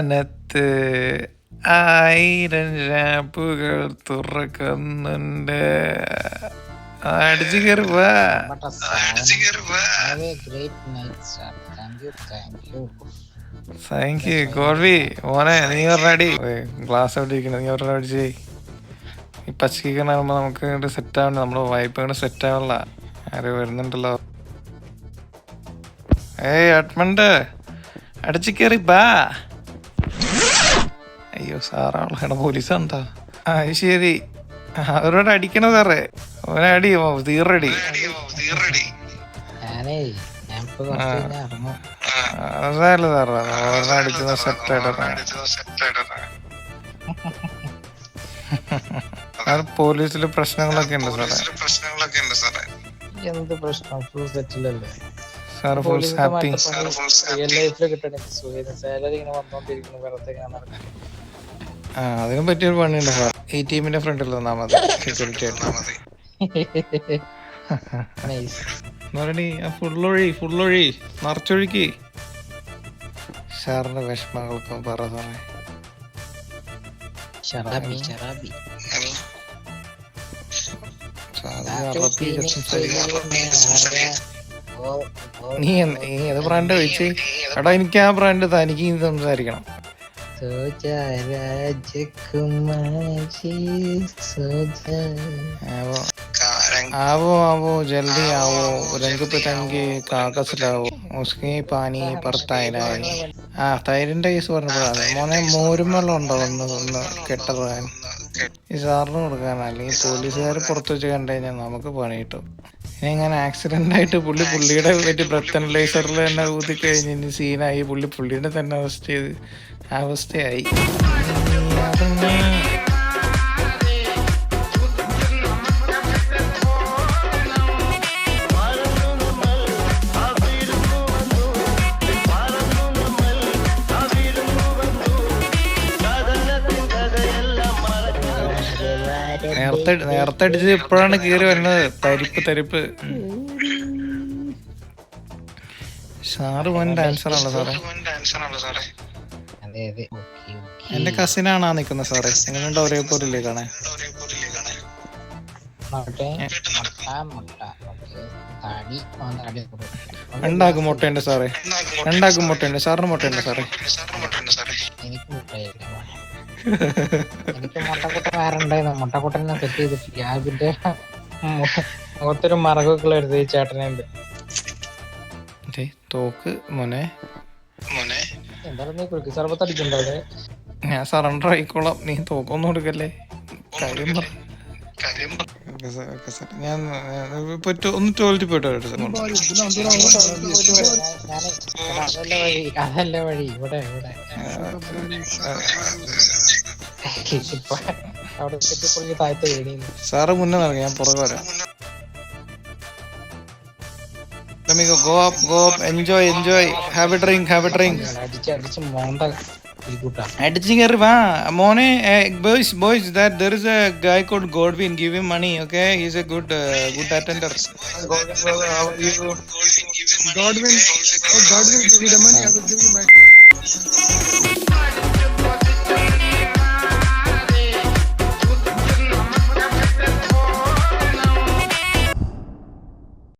വനത്ത് ആയിരം ഷാപ്പുകൾ തുറക്കുന്നുണ്ട്. അടിച്ചു ഗ്ലാസ് അവിടെ നമുക്ക് സെറ്റ് ആവണ്ട. നമ്മുടെ വൈപ്പ് സെറ്റ് ആവണ്ട. ആര് വരുന്നുണ്ടല്ലോ. ഏയ് അഡ്മണ്ട്. അടിച്ചു കയറി ബാ അയ്യോ എടാ പോലീസ് എന്താ ആ ശരി. അവരോട് അടിക്കണ സാറേ? അവനെ അടി തീറടി അതല്ല സാറേ ആയിട്ട് അത് പോലീസിൽ പ്രശ്നങ്ങളൊക്കെ ഉണ്ട് സാറേ. എന്ത് പ്രശ്നം? ഫുൾ സെറ്റിലല്ലേ സാർ ഫുൾ ഹാപ്പി റിയൽ ലൈഫിൽ കിട്ടണ. സാലറി ഇങ്ങനെ വന്നോണ്ടിരിക്കുന്നു. വെറുതെ ഇങ്ങനെ നടക്കുന്നു. ആ അതിനും പറ്റിയൊരു പണിയുണ്ട്. എ ഈ ടീമിന്റെ ഫ്രണ്ടിൽ നിന്നാ മതി. സെക്യൂരിറ്റി ആയിരുന്നാ മതി എന്നടി ആ ഫുള്ളൊഴി ഫുള്ളൊഴി നിറച്ചൊഴുക്കി സാറിന്റെ വിഷമങ്ങളൊക്കെ പറ സാറേ. നീ നീ ഏത് ബ്രാൻഡ് കഴിച്ച് എടാ എനിക്ക് ആ ബ്രാൻഡ് തനിക്ക് നീ സംസാരിക്കണം രാജകുമാരി സോജ ആവോ आवो आवो जल्दी आओ रंग पतंगे കാഗസ് ലാവോ മുസ്കി പാനി പറത്തായിരായി ആ തൈരിന്റെ കേസ് പറഞ്ഞപ്പോഴാണ് മോനെ മോരും വെള്ളം ഉണ്ടോ ഒന്ന് ഒന്ന് കെട്ടതാൻ ഈ സാറിന് കൊടുക്കാൻ അല്ലെങ്കിൽ പോലീസുകാർ പുറത്ത് വെച്ച് കണ്ടു കഴിഞ്ഞാൽ നമുക്ക് പണി കിട്ടും ഇനി ഇങ്ങനെ ആക്സിഡന്റ് ആയിട്ട് പുള്ളി പുള്ളിയുടെ പറ്റി ബ്രത്തനലൈസറിൽ തന്നെ ഊതി കഴിഞ്ഞ് ഇനി സീനായി പുള്ളി പുള്ളിയുടെ തന്നെ അവസ്ഥ ചെയ്ത് അവസ്ഥയായി. നേരത്തെ നേരത്തെ അടിച്ച് ഇപ്പോഴാണ് കീറി വരുന്നത്. തരിപ്പ് തരിപ്പ്. സാറ് പോൻ ഡാൻസർ ആണല്ലോ സാറേ. എന്റെ കസിനാണ് ആ നിക്കുന്നത് സാറേ എങ്ങനെയുണ്ട് ഒരേ പോലില്ലേ കാണേ കാണാൻ. രണ്ടാക്കും മുട്ടയുണ്ട് സാറേ. രണ്ടാക്കും മുട്ടയുണ്ട്. സാറിന് മുട്ടയുണ്ട് സാറേ. എനിക്ക് മുട്ടയില്ല. എനിക്ക് മുട്ടക്കുട്ട വേറെ ഉണ്ടായിരുന്നു. മുട്ടക്കുട്ടനെ സെറ്റ് ചെയ്തിട്ടില്ല അതിന്റെ മുഖത്തൊരു മറകൊക്കെ എടുത്ത് ഈ ചേട്ടനുണ്ട് ദേ, തോക്ക് മോനെ. എന്തായാലും നീ കുറുക്കി സർബത്ത് അടിക്കണ്ടോ അവിടെ. ഞാൻ സറണ്ടർ ആയിക്കോളാം. നീ തോക്കൊന്നും കൊടുക്കല്ലേ കാര്യം. ഞാൻ ഒന്ന് ടോയ്ലറ്റ് പോയിട്ട് അതല്ല വഴി അതല്ല വഴി. ഇവിടെ ഇവിടെ. അവിടെ കെട്ടിപ്പൊളിഞ്ഞ് താഴത്തെ വീടിന്ന് സാറ് മുന്നേ നടക്കാം ഞാൻ പുറകെ വരാം. Go up go up enjoy enjoy have a drink have a drink അടിച്ച് അടിച്ച് മോണ്ട അടിച്ചു കയറി വാ. മോനെ boys boys that there is a guy called Godwin give him money okay is a good good attender Godwin, oh Godwin, money my.